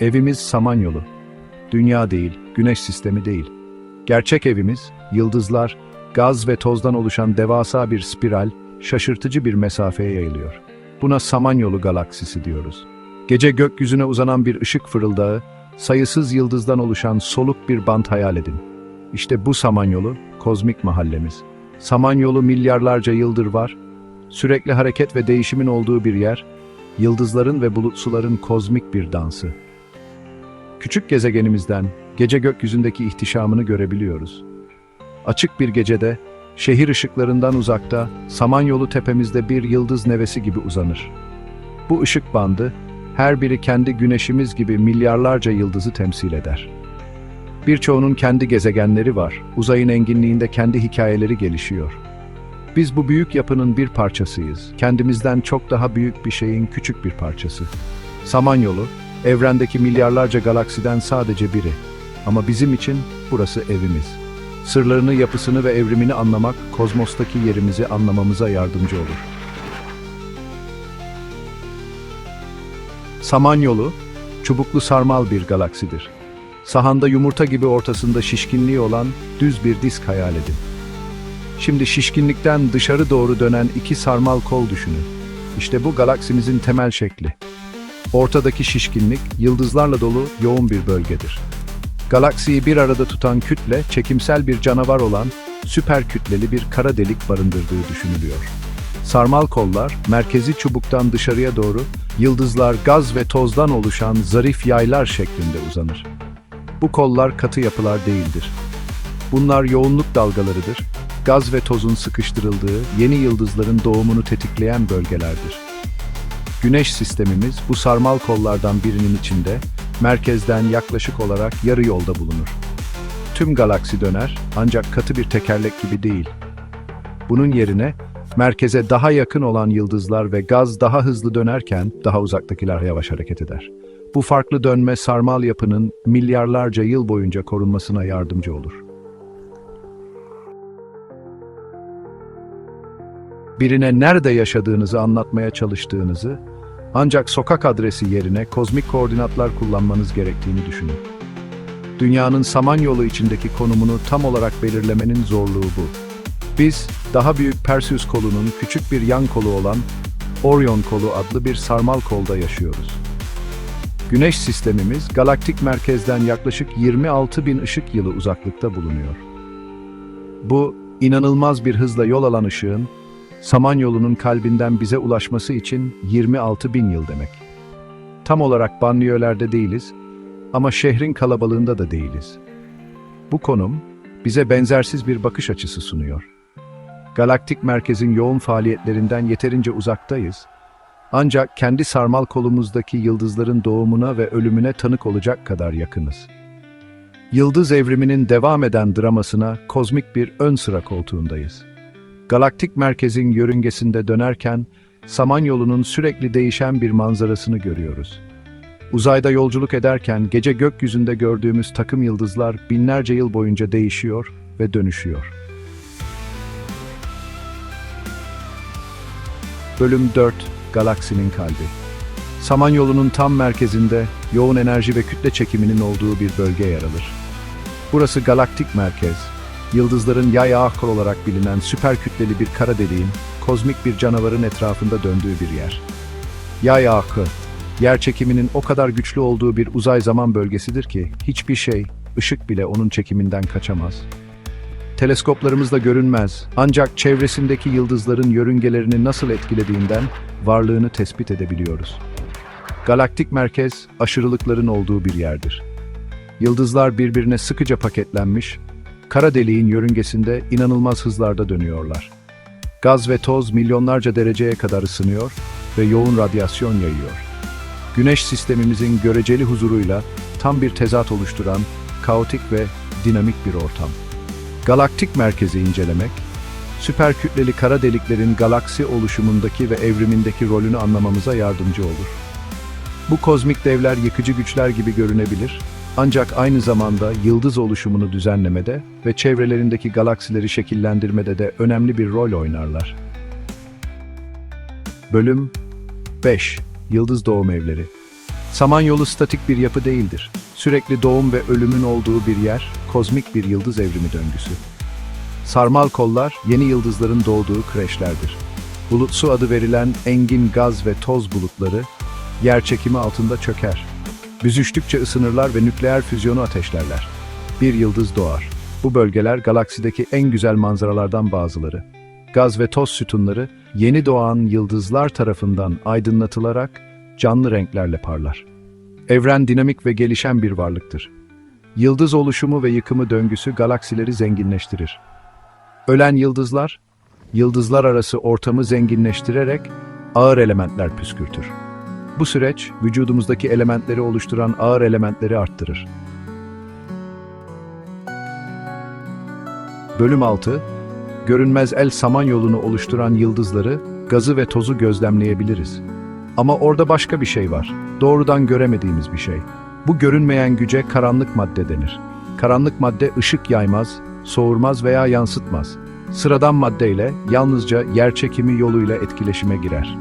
Evimiz Samanyolu. Dünya değil, güneş sistemi değil. Gerçek evimiz, yıldızlar, gaz ve tozdan oluşan devasa bir spiral, şaşırtıcı bir mesafeye yayılıyor. Buna Samanyolu galaksisi diyoruz. Gece gökyüzüne uzanan bir ışık fırıldağı, sayısız yıldızdan oluşan soluk bir bant hayal edin. İşte bu Samanyolu, kozmik mahallemiz. Samanyolu milyarlarca yıldır var, sürekli hareket ve değişimin olduğu bir yer, yıldızların ve bulutsuların kozmik bir dansı. Küçük gezegenimizden gece gökyüzündeki ihtişamını görebiliyoruz. Açık bir gecede, şehir ışıklarından uzakta, Samanyolu tepemizde bir yıldız nevesi gibi uzanır. Bu ışık bandı, her biri kendi güneşimiz gibi milyarlarca yıldızı temsil eder. Birçoğunun kendi gezegenleri var, uzayın enginliğinde kendi hikayeleri gelişiyor. Biz bu büyük yapının bir parçasıyız, kendimizden çok daha büyük bir şeyin küçük bir parçası. Samanyolu, evrendeki milyarlarca galaksiden sadece biri. Ama bizim için burası evimiz. Sırlarını, yapısını ve evrimini anlamak, kozmostaki yerimizi anlamamıza yardımcı olur. Samanyolu, çubuklu sarmal bir galaksidir. Sahanda yumurta gibi ortasında şişkinliği olan düz bir disk hayal edin. Şimdi şişkinlikten dışarı doğru dönen iki sarmal kol düşünün. İşte bu galaksimizin temel şekli. Ortadaki şişkinlik, yıldızlarla dolu yoğun bir bölgedir. Galaksiyi bir arada tutan kütle, çekimsel bir canavar olan süper kütleli bir kara delik barındırdığı düşünülüyor. Sarmal kollar, merkezi çubuktan dışarıya doğru, yıldızlar gaz ve tozdan oluşan zarif yaylar şeklinde uzanır. Bu kollar katı yapılar değildir. Bunlar yoğunluk dalgalarıdır, gaz ve tozun sıkıştırıldığı yeni yıldızların doğumunu tetikleyen bölgelerdir. Güneş sistemimiz bu sarmal kollardan birinin içinde, merkezden yaklaşık olarak yarı yolda bulunur. Tüm galaksi döner ancak katı bir tekerlek gibi değil. Bunun yerine merkeze daha yakın olan yıldızlar ve gaz daha hızlı dönerken daha uzaktakiler yavaş hareket eder. Bu farklı dönme sarmal yapının milyarlarca yıl boyunca korunmasına yardımcı olur. birine nerede yaşadığınızı anlatmaya çalıştığınızı, ancak sokak adresi yerine kozmik koordinatlar kullanmanız gerektiğini düşünün. Dünyanın Samanyolu içindeki konumunu tam olarak belirlemenin zorluğu bu. Biz, daha büyük Perseus kolunun küçük bir yan kolu olan Orion kolu adlı bir sarmal kolda yaşıyoruz. Güneş sistemimiz, galaktik merkezden yaklaşık 26 bin ışık yılı uzaklıkta bulunuyor. Bu, inanılmaz bir hızla yol alan ışığın, Samanyolu'nun kalbinden bize ulaşması için 26 bin yıl demek. Tam olarak banliyölerde değiliz ama şehrin kalabalığında da değiliz. Bu konum bize benzersiz bir bakış açısı sunuyor. Galaktik merkezin yoğun faaliyetlerinden yeterince uzaktayız. Ancak kendi sarmal kolumuzdaki yıldızların doğumuna ve ölümüne tanık olacak kadar yakınız. Yıldız evriminin devam eden dramasına kozmik bir ön sıra koltuğundayız galaktik merkezin yörüngesinde dönerken Samanyolu'nun sürekli değişen bir manzarasını görüyoruz. Uzayda yolculuk ederken gece gökyüzünde gördüğümüz takım yıldızlar binlerce yıl boyunca değişiyor ve dönüşüyor. Bölüm 4 Galaksinin Kalbi Samanyolu'nun tam merkezinde yoğun enerji ve kütle çekiminin olduğu bir bölge yer alır. Burası galaktik merkez, yıldızların yay ağı kol olarak bilinen süper kütleli bir kara deliğin, kozmik bir canavarın etrafında döndüğü bir yer. Yay ağı, yer çekiminin o kadar güçlü olduğu bir uzay zaman bölgesidir ki hiçbir şey, ışık bile onun çekiminden kaçamaz. Teleskoplarımızla görünmez ancak çevresindeki yıldızların yörüngelerini nasıl etkilediğinden varlığını tespit edebiliyoruz. Galaktik merkez aşırılıkların olduğu bir yerdir. Yıldızlar birbirine sıkıca paketlenmiş, kara deliğin yörüngesinde inanılmaz hızlarda dönüyorlar. Gaz ve toz milyonlarca dereceye kadar ısınıyor ve yoğun radyasyon yayıyor. Güneş sistemimizin göreceli huzuruyla tam bir tezat oluşturan kaotik ve dinamik bir ortam. Galaktik merkezi incelemek, süper kütleli kara deliklerin galaksi oluşumundaki ve evrimindeki rolünü anlamamıza yardımcı olur. Bu kozmik devler yıkıcı güçler gibi görünebilir ancak aynı zamanda yıldız oluşumunu düzenlemede ve çevrelerindeki galaksileri şekillendirmede de önemli bir rol oynarlar. Bölüm 5 Yıldız Doğum Evleri Samanyolu statik bir yapı değildir. Sürekli doğum ve ölümün olduğu bir yer, kozmik bir yıldız evrimi döngüsü. Sarmal kollar, yeni yıldızların doğduğu kreşlerdir. Bulutsu adı verilen engin gaz ve toz bulutları, yer çekimi altında çöker. Büzüştükçe ısınırlar ve nükleer füzyonu ateşlerler. Bir yıldız doğar. Bu bölgeler galaksideki en güzel manzaralardan bazıları. Gaz ve toz sütunları yeni doğan yıldızlar tarafından aydınlatılarak canlı renklerle parlar. Evren dinamik ve gelişen bir varlıktır. Yıldız oluşumu ve yıkımı döngüsü galaksileri zenginleştirir. Ölen yıldızlar, yıldızlar arası ortamı zenginleştirerek ağır elementler püskürtür. Bu süreç vücudumuzdaki elementleri oluşturan ağır elementleri arttırır. Bölüm 6 Görünmez el samanyolunu oluşturan yıldızları, gazı ve tozu gözlemleyebiliriz. Ama orada başka bir şey var. Doğrudan göremediğimiz bir şey. Bu görünmeyen güce karanlık madde denir. Karanlık madde ışık yaymaz, soğurmaz veya yansıtmaz. Sıradan maddeyle yalnızca yer çekimi yoluyla etkileşime girer.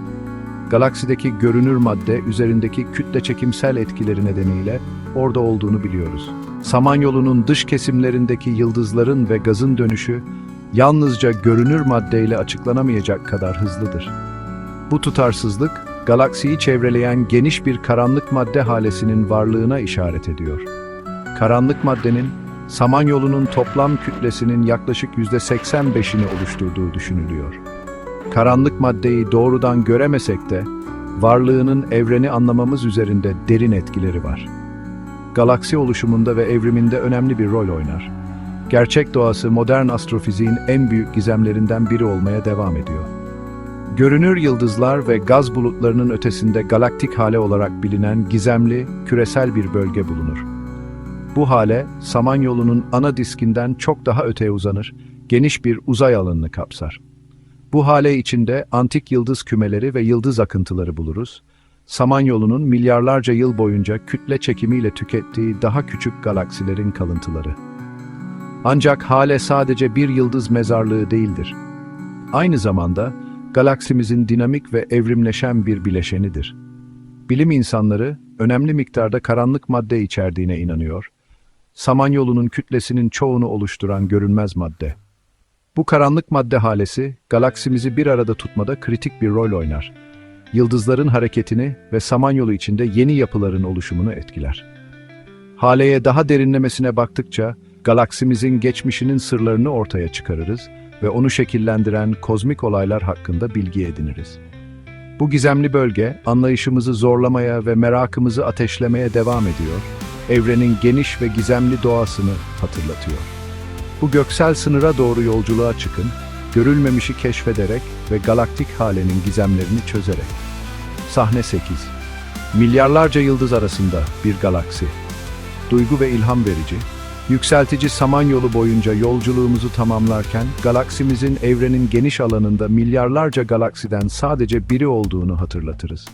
Galaksideki görünür madde üzerindeki kütle çekimsel etkileri nedeniyle orada olduğunu biliyoruz. Samanyolu'nun dış kesimlerindeki yıldızların ve gazın dönüşü yalnızca görünür maddeyle açıklanamayacak kadar hızlıdır. Bu tutarsızlık, galaksiyi çevreleyen geniş bir karanlık madde halesinin varlığına işaret ediyor. Karanlık maddenin, Samanyolu'nun toplam kütlesinin yaklaşık %85'ini oluşturduğu düşünülüyor. Karanlık maddeyi doğrudan göremesek de, varlığının evreni anlamamız üzerinde derin etkileri var. Galaksi oluşumunda ve evriminde önemli bir rol oynar. Gerçek doğası modern astrofiziğin en büyük gizemlerinden biri olmaya devam ediyor. Görünür yıldızlar ve gaz bulutlarının ötesinde galaktik hale olarak bilinen gizemli, küresel bir bölge bulunur. Bu hale, Samanyolu'nun ana diskinden çok daha öteye uzanır, geniş bir uzay alanını kapsar. Bu hale içinde antik yıldız kümeleri ve yıldız akıntıları buluruz. Samanyolu'nun milyarlarca yıl boyunca kütle çekimiyle tükettiği daha küçük galaksilerin kalıntıları. Ancak hale sadece bir yıldız mezarlığı değildir. Aynı zamanda galaksimizin dinamik ve evrimleşen bir bileşenidir. Bilim insanları önemli miktarda karanlık madde içerdiğine inanıyor. Samanyolu'nun kütlesinin çoğunu oluşturan görünmez madde. Bu karanlık madde halesi galaksimizi bir arada tutmada kritik bir rol oynar. Yıldızların hareketini ve Samanyolu içinde yeni yapıların oluşumunu etkiler. Haleye daha derinlemesine baktıkça galaksimizin geçmişinin sırlarını ortaya çıkarırız ve onu şekillendiren kozmik olaylar hakkında bilgi ediniriz. Bu gizemli bölge anlayışımızı zorlamaya ve merakımızı ateşlemeye devam ediyor, evrenin geniş ve gizemli doğasını hatırlatıyor. Bu göksel sınıra doğru yolculuğa çıkın, görülmemişi keşfederek ve galaktik halenin gizemlerini çözerek. Sahne 8 Milyarlarca yıldız arasında bir galaksi. Duygu ve ilham verici, yükseltici samanyolu boyunca yolculuğumuzu tamamlarken galaksimizin evrenin geniş alanında milyarlarca galaksiden sadece biri olduğunu hatırlatırız.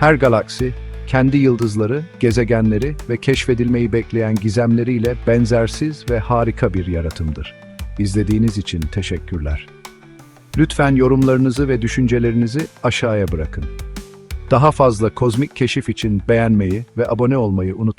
Her galaksi, kendi yıldızları, gezegenleri ve keşfedilmeyi bekleyen gizemleriyle benzersiz ve harika bir yaratımdır. İzlediğiniz için teşekkürler. Lütfen yorumlarınızı ve düşüncelerinizi aşağıya bırakın. Daha fazla kozmik keşif için beğenmeyi ve abone olmayı unutmayın.